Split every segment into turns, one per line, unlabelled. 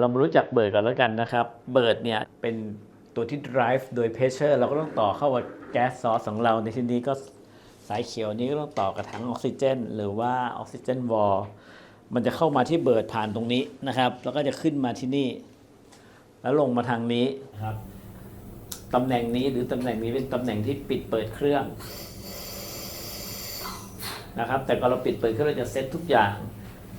เรามารู้จักเบิร์ดกันแล้วกันนะครับ เบิร์ดเนี่ยเป็นตัวที่ drive โดย pressure เราก็ต้องต่อเข้ากับแก๊สซอสของเราในที่นี้ก็สายเขียวนี้ก็ต้องต่อกับถังออกซิเจน หรือว่าออกซิเจนวอลมันจะเข้ามาที่เบิร์ดผ่านตรงนี้นะครับ แล้วก็จะขึ้นมาที่นี่ แล้วลงมาทางนี้นะครับตำแหน่งนี้หรือตำแหน่งนี้เป็นตำแหน่งที่ปิดเปิดเครื่องนะครับ แต่ก่อนเราปิดเปิดเครื่องเราจะเซตทุกอย่าง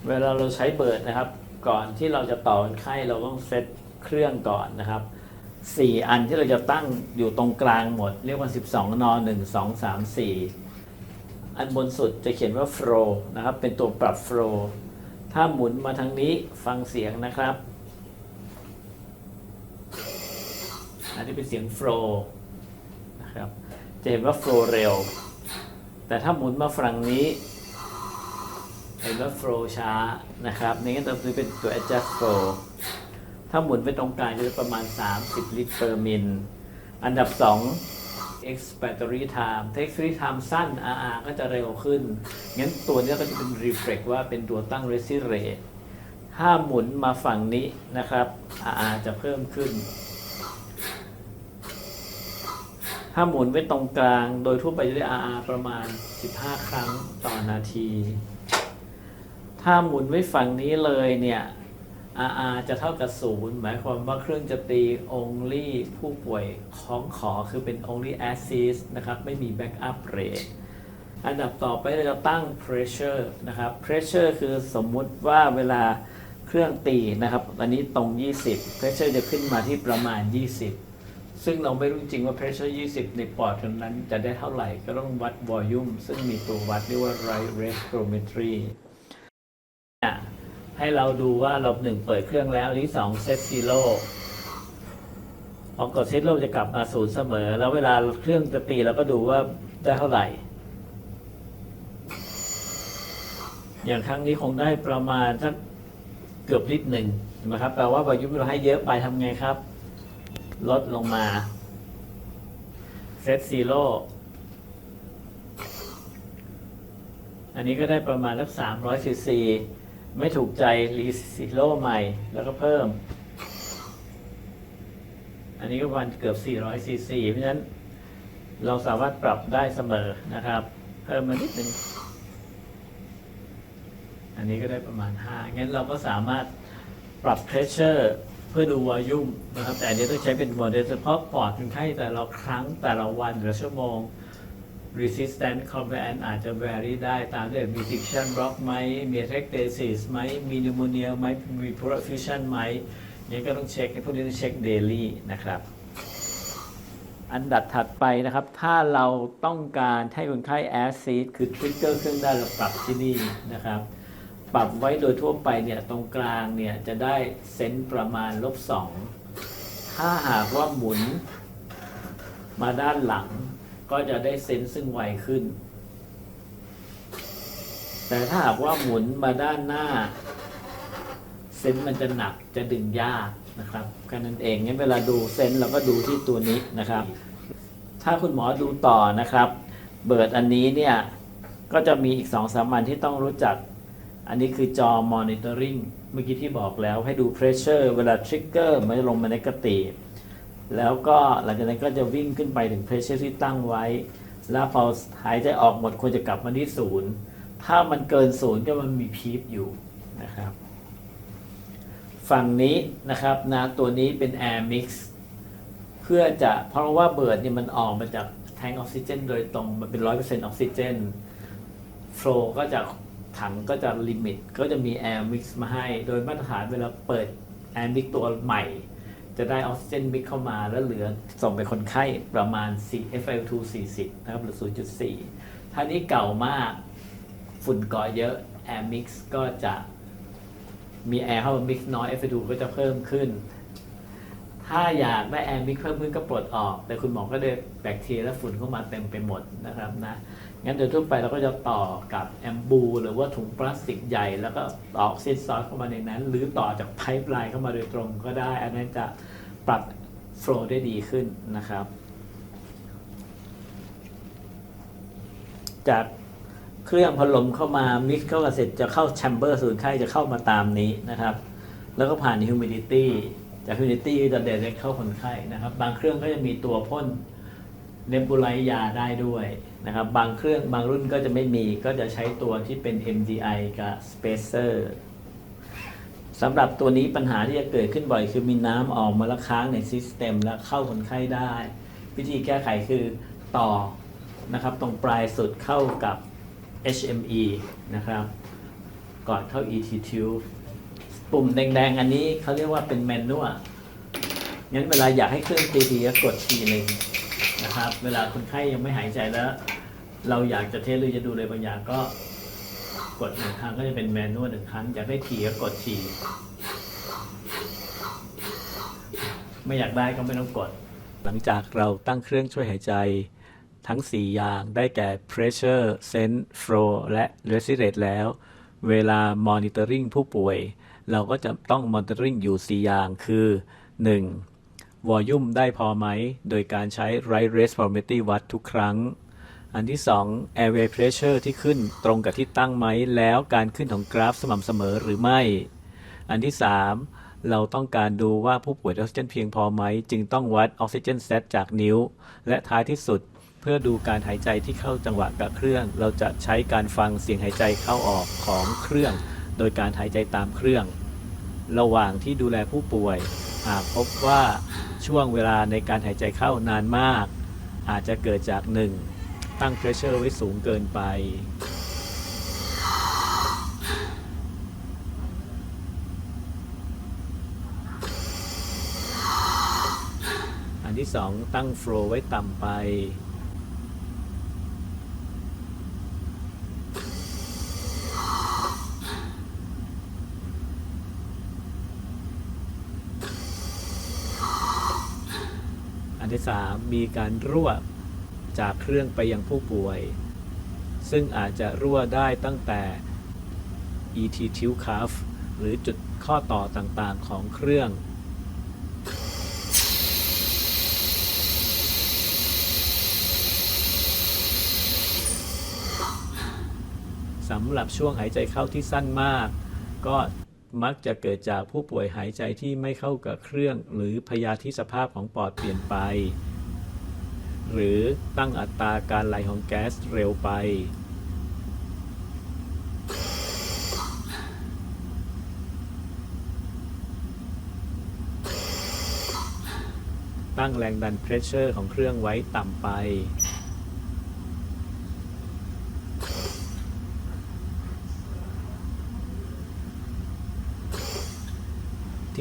เวลาเราใช้เบิร์ดนะครับ ก่อนที่เราจะต่อเป็นไข้เราต้องเซตเครื่องก่อนนะครับสี่อันที่เราจะตั้งอยู่ตรงกลางหมด เรียกว่า 12 นอ1 2 3 4 อันบนสุดจะเขียนว่า flow นะครับ เป็นตัวปรับ flow ถ้าหมุนมาทางนี้ฟังเสียงนะครับ อันนี้เป็นเสียง flow นะครับ จะเห็นว่า flow เร็ว แต่ถ้าหมุนมาฝั่งนี้ เห็นว่า flow ช้านะครับในงั้นตัวนี้เป็นตัว adjust flow ถ้าหมุนไปตรงกลางจะประมาณ 30 ลิตร per min อันดับ 2 expiratory time expiratory time สั้น RR ก็จะเร็วขึ้น งั้นตัวนี้ก็จะเป็น reflect ว่าเป็นตัวตั้ง resi rate ถ้าหมุนมาฝั่งนี้นะครับ RR จะเพิ่มขึ้น ถ้าหมุนไว้ตรงกลาง โดยทั่วไปจะได้ RR ประมาณ 15 ครั้งต่อนาที ถ้าหมุนไว้ฝั่งนี้เลยเนี่ย RR จะเท่ากับศูนย์หมายความว่าเครื่องจะตี only ผู้ป่วยของขอคือเป็น only assist นะครับ ไม่มี backup rate อันดับต่อไปเราจะตั้ง pressure นะครับ pressure คือสมมุติว่าเวลาเครื่องตีนะครับอันนี้ตรง 20 pressure จะขึ้นมาที่ประมาณ 20 ซึ่งเราไม่รู้จริงว่า pressure 20 ในปอดตรงนั้นจะได้เท่าไหร่ก็ต้องวัด volume ซึ่งมีตัววัดเรียกว่า right respirometry ให้เราดูว่าเราหนึ่งเปิดเครื่องแล้วอันที่สองเซตซีโร่พอกดเซตโร่จะกลับมาศูนย์เสมอ แล้วเวลาเครื่องจะตีเราก็ดูว่าได้เท่าไหร่ อย่างครั้งนี้คงได้ประมาณสักเกือบลิตรหนึ่งนะครับแปลว่าพอยุบเราให้เยอะไปทำไงครับ ลดลงมาเซตซีโร่อันนี้ก็ได้ประมาณสักสามร้อยซีซี ไม่ถูกใจรีซีโร่ใหม่ แล้วก็เพิ่ม อันนี้ก็วันเกือบ 400ซีซีเพราะฉะนั้น เราสามารถปรับได้เสมอนะครับ เพิ่มมานิดนึงอันนี้ก็ได้ประมาณ 5 งั้นเราก็สามารถปรับ pressure เพื่อดูวอลลุ่มนะครับ แต่อันนี้ต้องใช้เป็นโมเดลเฉพาะปอดคนไข้แต่ละครั้งแต่ละวันหรือชั่วโมง resistance compliance อาจจะ vary ได้ตามด้วยมี diction block ไหมมี rectasis ไหมมี pneumonia ไหมมี perfusion ไหมนี่ก็ต้องเช็คพวกนี้ต้องเช็ค daily นะครับ อันดับถัดไปนะครับ ถ้าเราต้องการให้คนไข้ acid คือ trigger เครื่องได้เราปรับที่นี่นะครับ ปรับไว้โดยทั่วไปเนี่ยตรงกลางเนี่ยจะได้เซนต์ประมาณลบสองถ้าหากว่าหมุนมาด้านหลัง ก็จะได้เซนซึ่งไวขึ้น แต่ถ้าหากว่าหมุนมาด้านหน้า เซนต์มันจะหนักจะดึงยากนะครับแค่นั้นเองงั้นเวลาดูเซนต์เราก็ดูที่ตัวนี้นะครับ ถ้าคุณหมอดูต่อนะครับ เบิร์ดอันนี้เนี่ยก็จะมีอีกสองสามอันที่ต้องรู้จัก อันนี้คือจอ monitoring เมื่อกี้ที่บอกแล้วให้ดู pressure เวลา trigger มันจะลงมาในกระติ แล้วก็หลังจากนั้นก็จะวิ่งขึ้นไปถึง pressure ที่ตั้งไว้ แล้วพอหายใจออกหมดควรจะกลับมาที่ศูนย์ ถ้ามันเกินศูนย์ก็มันมีพีพอยู่นะครับ ฝั่งนี้นะครับนะตัวนี้เป็น air mix เพื่อจะเพราะว่าเบิร์ดเนี่ยมันออกมาจากแทงออกซิเจนโดยตรงมันเป็น100%ออกซิเจนโฟลก็จะถังก็จะลิมิต ก็จะมี air mix มาให้ โดยมาตรฐานเวลาเปิด air mix ตัวใหม่ จะได้ออกซิเจนมิกเข้ามาแล้วเหลือส่งไปคนไข้ประมาณ4 FiO2 40 นะครับหรือ 0.4 ถ้านี้เก่ามากฝุ่นก่อเยอะแอร์มิกก็จะมีแอร์เข้ามามิกซ์น้อย FiO2 ก็จะเพิ่มขึ้น ถ้าอยากได้แอร์มิกเพิ่มขึ้นก็ปลดออก แต่คุณหมอก็ได้แบคทีเรียและฝุ่นเข้ามาเต็มไปหมดนะครับนะ งั้นโดยทั่วไปเราก็จะต่อกับแอมบู หรือว่าถุงพลาสติกใหญ่ แล้วก็ต่อออกซิดซอสเข้ามาในนั้น หรือต่อจากไพป์ไลน์เข้ามาโดยตรงก็ได้ อันนั้นจะปรับโฟล์ได้ดีขึ้นนะครับ จากเครื่องพัดลมเข้ามามิกซ์เข้ากับเสร็จจะเข้าแชมเบอร์ศูนย์ไข้จะเข้ามาตามนี้นะครับ แล้วก็ผ่าน humidity จาก humidity ก็จะ direct เข้าคนไข้นะครับ บางเครื่องก็จะมีตัวพ่นเนบูไลยาได้ด้วยนะครับ บางเครื่องบางรุ่นก็จะไม่มีก็จะใช้ตัวที่เป็น MDI กับ spacer สำหรับตัวนี้ปัญหาที่จะเกิดขึ้นบ่อยคือมีน้ำออกมาล้วค้างในซิสเต็มแล้วเข้าคนไข้ได้ วิธีแก้ไขคือต่อนะครับ ตรงปลายสุดเข้ากับ HME นะครับ ก่อนเข้า ET tube ปุ่มแดงๆ อันนี้เขาเรียกว่าเป็นแมนนวลงั้นเวลาอยากให้เครื่องตีทีก็กดทีหนึ่งนะครับ เวลาคนไข้ยังไม่หายใจแล้ว เราอยากจะเทสหรือจะดูอะไรบางอย่างก็กดหนึ่งครั้งก็จะเป็นแมนนวลหนึ่งครั้งอยากได้ทีก็กดทีไม่อยากได้ก็ไม่ต้องกด หลังจากเราตั้งเครื่องช่วยหายใจทั้ง 4 อย่างได้แก่ pressure sense flow และ respirate แล้ว เวลา monitoring ผู้ป่วย เราก็จะต้อง monitoring อยู่ 4 อย่างคือ 1. volume ได้พอไหม โดยการใช้ right respirometry วัดทุกครั้ง อันที่ 2 airway pressure ที่ขึ้นตรงกับที่ตั้งไหม แล้วการขึ้นของกราฟสม่ำเสมอหรือไม่ อันที่ 3 เราต้องการดูว่าผู้ป่วยออกซิเจนเพียงพอไหม จึงต้องวัดออกซิเจนเซตจากนิ้ว และท้ายที่สุด เพื่อดูการหายใจที่เข้าจังหวะกับเครื่อง เราจะใช้การฟังเสียงหายใจเข้าออกของเครื่อง โดยการหายใจตามเครื่อง ระหว่างที่ดูแลผู้ป่วยหากพบว่าช่วงเวลาในการหายใจเข้านานมาก อาจจะเกิดจาก 1. ตั้งเพรสเชอร์ไว้สูงเกินไป อันที่ 2 ตั้งโฟลไว้ต่ำไป ที่3มีการรั่วจากเครื่องไปยังผู้ป่วย ซึ่งอาจจะรั่วได้ตั้งแต่ ET tube cuff หรือจุดข้อต่อต่างๆของเครื่องสำหรับช่วงหายใจเข้าที่สั้นมาก ก็ มักจะเกิดจากผู้ป่วยหายใจที่ไม่เข้ากับเครื่อง หรือพยาธิสภาพของปอดเปลี่ยนไป หรือตั้งอัตราการไหลของแก๊สเร็วไป ตั้งแรงดันเพรสเชอร์ของเครื่องไว้ต่ำไป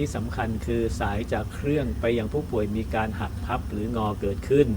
ที่สำคัญคือสายจากเครื่องไปยังผู้ป่วยมีการหักพับหรืองอเกิดขึ้น